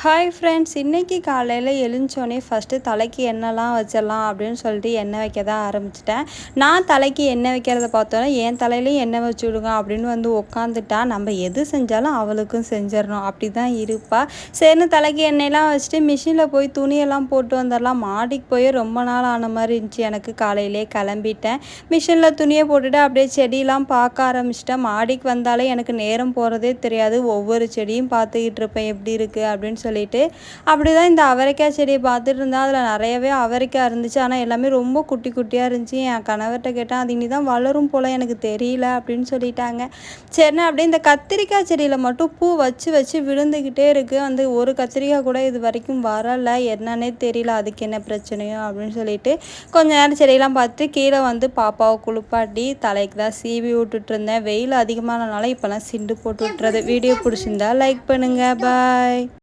Hi friends இன்றைக்கி காலையில் எழுந்தோடனே first தலைக்கு எண்ணெய்லாம் வச்சிடலாம் அப்படின்னு சொல்லிட்டு எண்ணெய் வைக்க தான் ஆரம்பிச்சிட்டேன். நான் தலைக்கு எண்ணெய் வைக்கிறத பார்த்தோன்னே என் தலையிலையும் எண்ணெய் வச்சு விடுங்க அப்படின்னு வந்து உட்காந்துட்டா நம்ம எது செஞ்சாலும் அவளுக்கும் செஞ்சிடணும். அப்படி தான் இருப்பா. சரின்னு தலைக்கு எண்ணெயெல்லாம் வச்சுட்டு மிஷினில் போய் துணியெல்லாம் போட்டு வந்துடலாம். மாடிக்கு போய் ரொம்ப நாள் ஆன மாதிரி இருந்துச்சு. எனக்கு காலையிலே கிளம்பிட்டேன். மிஷினில் துணியை போட்டுட்டு அப்படியே செடியெலாம் பார்க்க ஆரம்பிச்சிட்டேன். மாடிக்கு வந்தாலே எனக்கு நேரம் போகிறதே தெரியாது. ஒவ்வொரு செடியும் பார்த்துக்கிட்டு இருப்பேன். எப்படி இருக்குது அப்படின்னு சொல்லிட்டு அப்படி தான் இந்த அவரைக்காய் செடியை பார்த்துட்டு இருந்தால் அதில் நிறையவே அவரைக்காய் இருந்துச்சு. ஆனால் எல்லாமே ரொம்ப குட்டி குட்டியாக இருந்துச்சு. என் கணவர்கிட்ட கேட்டேன் அது இனி தான் வளரும் போல் எனக்கு தெரியல அப்படின்னு சொல்லிட்டாங்க. சரிண்ணா அப்படியே இந்த கத்திரிக்காய் செடியில் மட்டும் பூ வச்சு வச்சு விழுந்துக்கிட்டே இருக்குது வந்து ஒரு கத்திரிக்காய் கூட இது வரைக்கும் வரலை. என்னன்னே தெரியல அதுக்கு என்ன பிரச்சனையோ அப்படின்னு சொல்லிட்டு கொஞ்ச நேரம் செடியெல்லாம் பார்த்து கீழே வந்து பாப்பாவை குளிப்பாட்டி தலைக்கு தான் சீவி விட்டுட்டு இருந்தேன். வெயில் அதிகமானனால இப்போலாம் சிண்டு போட்டு விட்டுறது. வீடியோ பிடிச்சிருந்தா லைக் பண்ணுங்கள் பாய்